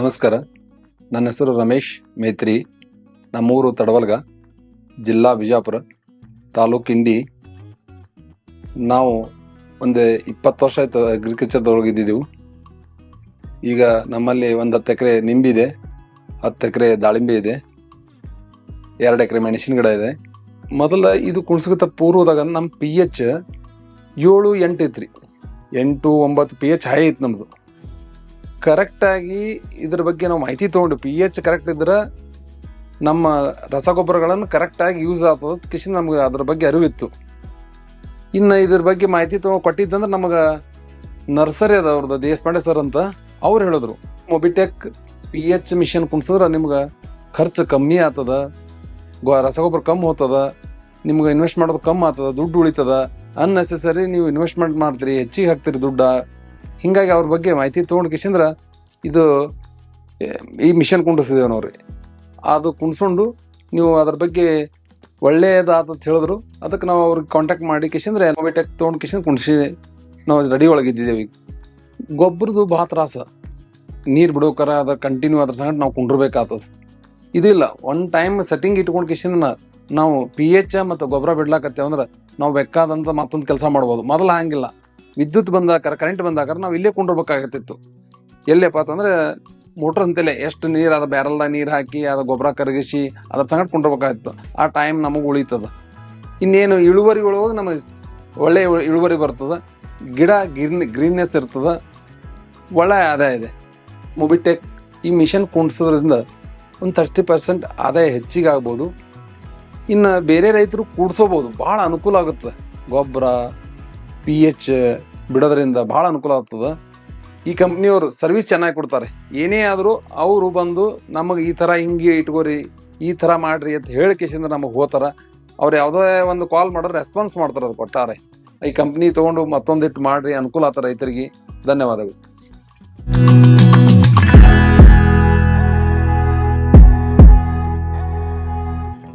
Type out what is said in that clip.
ನಮಸ್ಕಾರ. ನನ್ನ ಹೆಸರು ರಮೇಶ್ ಮೇತ್ರಿ. ನಮ್ಮೂರು ತಡವಲ್ಗ, ಜಿಲ್ಲಾ ಬಿಜಾಪುರ ತಾಲೂಕು ಇಂಡಿ. ನಾವು ಒಂದು ಇಪ್ಪತ್ತು ವರ್ಷ ಆಯಿತು ಅಗ್ರಿಕಲ್ಚರ್ದೊಳಗೆ ಇದ್ದಿದ್ದೆವು ಈಗ ನಮ್ಮಲ್ಲಿ ಒಂದು ಹತ್ತು ಎಕರೆ ನಿಂಬಿದೆ, ಹತ್ತು ಎಕರೆ ದಾಳಿಂಬೆ ಇದೆ, ಎರಡು ಎಕರೆ ಮೆಣಸಿನ ಗಿಡ ಇದೆ. ಮೊದಲ ಇದು ಕುಣ್ಸ್ಕತ ಪೂರ್ವದಾಗ ನಮ್ಮ ಪಿ ಎಚ್ ಏಳು ಎಂಟು ಐತ್ರಿ. ಎಂಟು ಒಂಬತ್ತು ಪಿ ಎಚ್ ಹೈ ಐತೆ ನಮ್ಮದು ಕರೆಕ್ಟಾಗಿ ಇದ್ರ ಬಗ್ಗೆ ನಾವು ಮಾಹಿತಿ ತೊಗೊಂಡು ಪಿ ಎಚ್ ಕರೆಕ್ಟ್ ಇದ್ರೆ ನಮ್ಮ ರಸಗೊಬ್ಬರಗಳನ್ನು ಕರೆಕ್ಟಾಗಿ ಯೂಸ್ ಆಗ್ತದ. ಕಿಶನ್ ನಮ್ಗೆ ಅದ್ರ ಬಗ್ಗೆ ಅರಿವಿತ್ತು. ಇನ್ನು ಇದ್ರ ಬಗ್ಗೆ ಮಾಹಿತಿ ತೊಗೊಂಡು ಕೊಟ್ಟಿದ್ದಂದ್ರೆ ನಮಗೆ ನರ್ಸರಿ ಅದ ಅವ್ರದ್ದು ದೇಶಪಾಂಡೆ ಸರ್ ಅಂತ ಅವ್ರು ಹೇಳಿದ್ರು. ಮೊಬಿಟೆಕ್ ಪಿ ಎಚ್ ಮಿಷನ್ ಕುಣಿಸಿದ್ರೆ ನಿಮ್ಗೆ ಖರ್ಚು ಕಮ್ಮಿ ಆಗ್ತದ, ಗೊ ರಸಗೊಬ್ಬರ ಕಮ್ಮಿ ಹೋಗ್ತದ, ನಿಮ್ಗೆ ಇನ್ವೆಸ್ಟ್ ಮಾಡೋದು ಕಮ್ಮಿ ಆಗ್ತದ, ದುಡ್ಡು ಉಳಿತದ ಅನ್ನೆಸೆಸರಿ ನೀವು ಇನ್ವೆಸ್ಟ್ಮೆಂಟ್ ಮಾಡ್ತೀರಿ, ಹೆಚ್ಚಿಗೆ ಹಾಕ್ತೀರಿ ದುಡ್ಡ ಹಿಂಗಾಗಿ ಅವ್ರ ಬಗ್ಗೆ ಮಾಹಿತಿ ತೊಗೊಂಡು ಕಿಶಂದ್ರ ಇದು ಈ ಮಿಷನ್ ಕುಂಡಿಸಿದೇವೆ ನಾವು ಅದು ಕುಣ್ಸ್ಕೊಂಡು ನೀವು ಅದ್ರ ಬಗ್ಗೆ ಒಳ್ಳೆಯದಾತ ಹೇಳಿದ್ರು. ಅದಕ್ಕೆ ನಾವು ಅವ್ರಿಗೆ ಕಾಂಟ್ಯಾಕ್ಟ್ ಮಾಡಿ ಕಿಶಂದ್ರೆ ನೋವಿಟೆಕ್ ತೊಗೊಂಡು ಕಿಶನ್ ಕುಣ್ಸಿ ನಾವು ರೆಡಿ ಒಳಗಿದ್ದಿದ್ದೇವೆ ಈಗ ಗೊಬ್ಬರದು ಭಾಳ ತ್ರಾಸ. ನೀರು ಬಿಡೋಕರ ಅದ ಕಂಟಿನ್ಯೂ ಅದ್ರ ಸಂಗಡ ನಾವು ಕುಂಡಿರ್ಬೇಕಾಗ್ತದೆ. ಇದಿಲ್ಲ ಒನ್ ಟೈಮ್ ಸೆಟ್ಟಿಂಗ್ ಇಟ್ಕೊಂಡು ಕಿಶನ್ ನಾವು ಪಿ ಎಚ್ ಮತ್ತು ಗೊಬ್ಬರ ಬಿಡ್ಲಾಕತ್ತೇವೆ ಅಂದ್ರೆ ನಾವು ಬೇಕಾದಂಥ ಮತ್ತೊಂದು ಕೆಲಸ ಮಾಡ್ಬೋದು. ಮೊದಲು ಹಂಗಿಲ್ಲ. ವಿದ್ಯುತ್ ಬಂದಾಕಾರ ಕರೆಂಟ್ ಬಂದಾಕಾರ ನಾವು ಇಲ್ಲೇ ಕುಂಡಿರ್ಬೇಕಾಗತ್ತಿತ್ತು ಎಲ್ಲಪ್ಪ ಅಂತಂದ್ರೆ ಮೋಟ್ರ್ ಅಂತಲೇ ಎಷ್ಟು ನೀರು ಅದ ಬ್ಯಾರಲ್ದಾಗ ನೀರು ಹಾಕಿ ಅದ ಗೊಬ್ಬರ ಕರಗಿಸಿ ಅದ್ರ ಸಂಗಡ ಕುಂಡಿರ್ಬೇಕಾಗಿತ್ತು ಆ ಟೈಮ್ ನಮಗೆ ಉಳಿತದ. ಇನ್ನೇನು ಇಳುವರಿ ಒಳಗೆ ನಮಗೆ ಒಳ್ಳೆಯ ಇಳುವರಿ ಬರ್ತದೆ. ಗಿಡ ಗ್ರೀನ್ ಗ್ರೀನ್ನೆಸ್ ಇರ್ತದೆ. ಒಳ್ಳೆ ಆದಾಯ ಇದೆ. ಮೊಬಿಟೆಕ್ ಈ ಮಿಷನ್ ಕುಣಿಸೋದ್ರಿಂದ ಒಂದು ತರ್ಟಿ ಪರ್ಸೆಂಟ್ ಆದಾಯ ಹೆಚ್ಚಿಗೆ ಆಗ್ಬೋದು. ಇನ್ನು ಬೇರೆ ರೈತರು ಕೂಡಿಸೋಬೋದು. ಭಾಳ ಅನುಕೂಲ ಆಗುತ್ತೆ. ಗೊಬ್ಬರ ಪಿ ಎಚ್ ಬಿಡೋದ್ರಿಂದ ಭಾಳ ಅನುಕೂಲ ಆಗ್ತದೆ. ಈ ಕಂಪ್ನಿಯವರು ಸರ್ವಿಸ್ ಚೆನ್ನಾಗಿ ಕೊಡ್ತಾರೆ. ಏನೇ ಆದರೂ ಅವರು ಬಂದು ನಮಗೆ ಈ ಥರ ಹಿಂಗೆ ಇಟ್ಕೋರಿ, ಈ ಥರ ಮಾಡಿರಿ ಅಂತ ಹೇಳಿಕೆಸಿಂದ ನಮಗೆ ಹೋಗ್ತಾರೆ. ಅವ್ರು ಯಾವುದೇ ಒಂದು ಕಾಲ್ ಮಾಡಿದ್ರೆ ರೆಸ್ಪಾನ್ಸ್ ಮಾಡ್ತಾರೆ ಅದು ಕೊಟ್ಟಾರೆ ಈ ಕಂಪ್ನಿ ತೊಗೊಂಡು ಮತ್ತೊಂದಿಟ್ಟು ಮಾಡಿರಿ ಅನುಕೂಲ ಆತ ರೈತರಿಗೆ. ಧನ್ಯವಾದಗಳು.